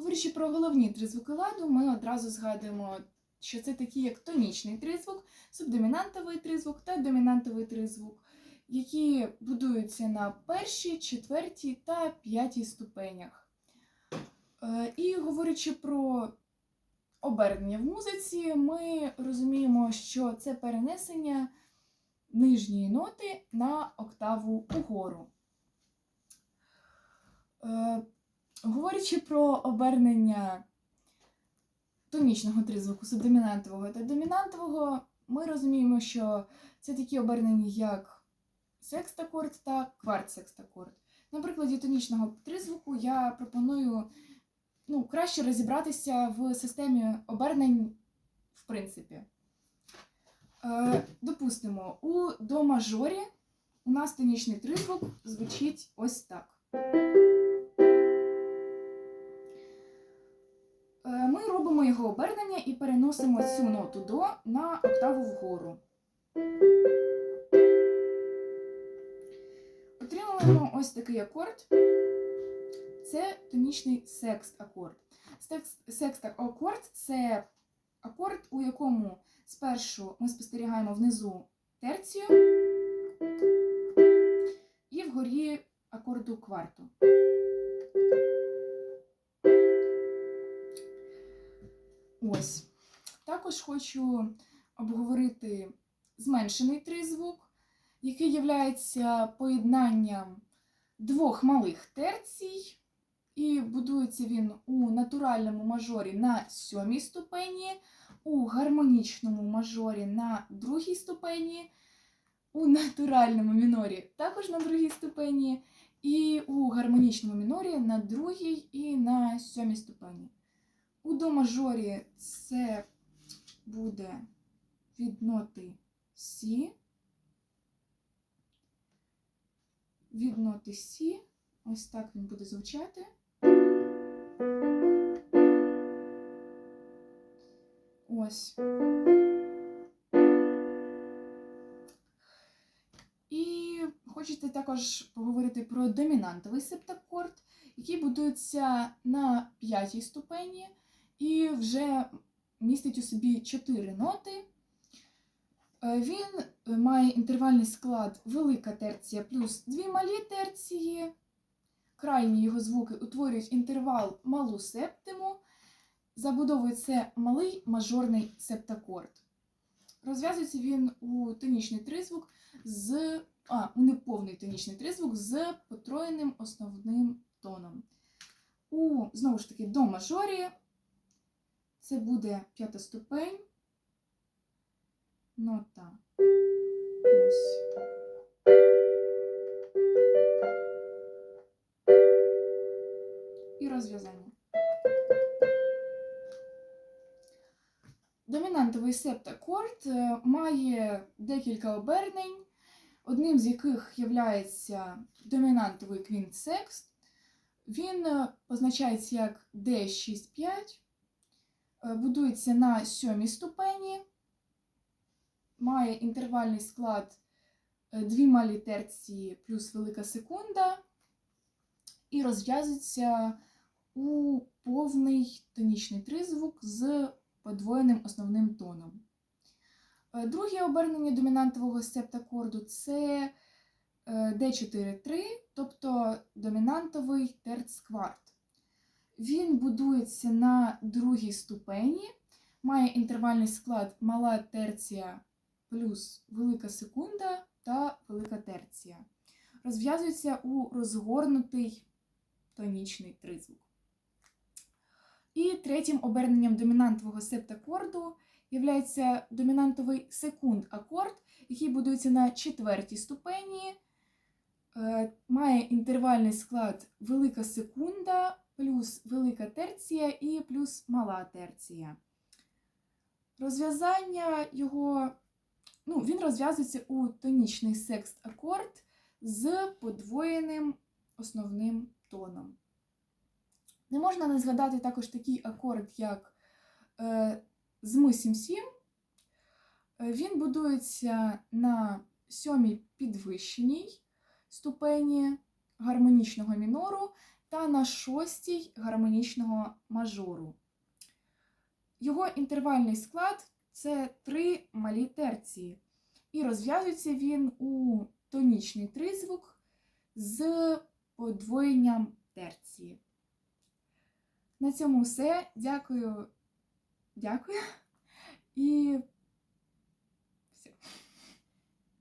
Говорячи про головні тризвуки ладу, ми одразу згадуємо, що це такі, як тонічний тризвук, субдомінантовий тризвук та домінантовий тризвук, які будуються на першій, четвертій та п'ятій ступенях. Е, І говорячи про обернення в музиці, ми розуміємо, що це перенесення нижньої ноти на октаву угору. Говорячи про обернення тонічного тризвуку субдомінантового та домінантового, ми розуміємо, що це такі обернення, як секстакорд та кварт-секстакорд. На прикладі тонічного тризвуку я пропоную ну, краще розібратися в системі обернень в принципі. Е, допустимо, у до мажорі у нас тонічний тризвук звучить ось так. Робимо його обернення і переносимо цю ноту до на октаву вгору. Отримуємо ось такий акорд. Це тонічний секст-акорд. Секст- Секст-акорд це акорд, у якому спершу ми спостерігаємо внизу терцію і вгорі акорду кварту. Ось. Також хочу обговорити зменшений тризвук, який є поєднанням двох малих терцій, і будується він у натуральному мажорі на сьомій ступені, у гармонічному мажорі на другій ступені, у натуральному мінорі також на другій ступені, і у гармонічному мінорі на другій і на сьомій ступені. У до мажорі це буде від ноти Сі. Від ноти Сі. Ось так він буде звучати. Ось. І хочете також поговорити про домінантовий септакорд, який будується на п'ятій ступені і вже містить у собі чотири ноти. Е, Він е, має інтервальний склад велика терція плюс дві малі терції. Крайні його звуки утворюють інтервал малу септиму. Забудовує це малий мажорний септакорд. Розв'язується він у тонічний тризвук з. А, у неповний тонічний тризвук з потроєним основним тоном. У, знову ж таки, до мажорі це буде п'ята ступень. Нота. Ось. І розв'язання. Домінантовий септакорд е, має декілька обернень, одним з яких є домінантовий квінт-секст. Він е, позначається як D65, е, будується на сьомій ступені, має інтервальний склад е, дві малі терції плюс велика секунда, і розв'язується у повний тонічний тризвук з подвоєним основним тоном. Е, Друге обернення домінантового септакорду це е, D4-3, тобто домінантовий терцкварт. Він будується на другій ступені, має інтервальний склад мала терція плюс велика секунда та велика терція. Розв'язується у розгорнутий тонічний тризвук. І третім оберненням домінантового септакорду є домінантовий секунд-акорд, який будується на четвертій ступені, е, має інтервальний склад велика секунда, плюс велика терція і плюс мала терція. Розв'язання його, ну, він розв'язується у тонічний секст-акорд з подвоєним основним тоном. Не можна не згадати також такий акорд, як е, з ми 7-7. Е, Він будується на сьомій підвищеній ступені гармонічного мінору та на шостій гармонічного мажору. Його інтервальний склад це три малі терції, і розв'язується він у тонічний тризвук з подвоєнням терції. На цьому все. Дякую. Дякую. І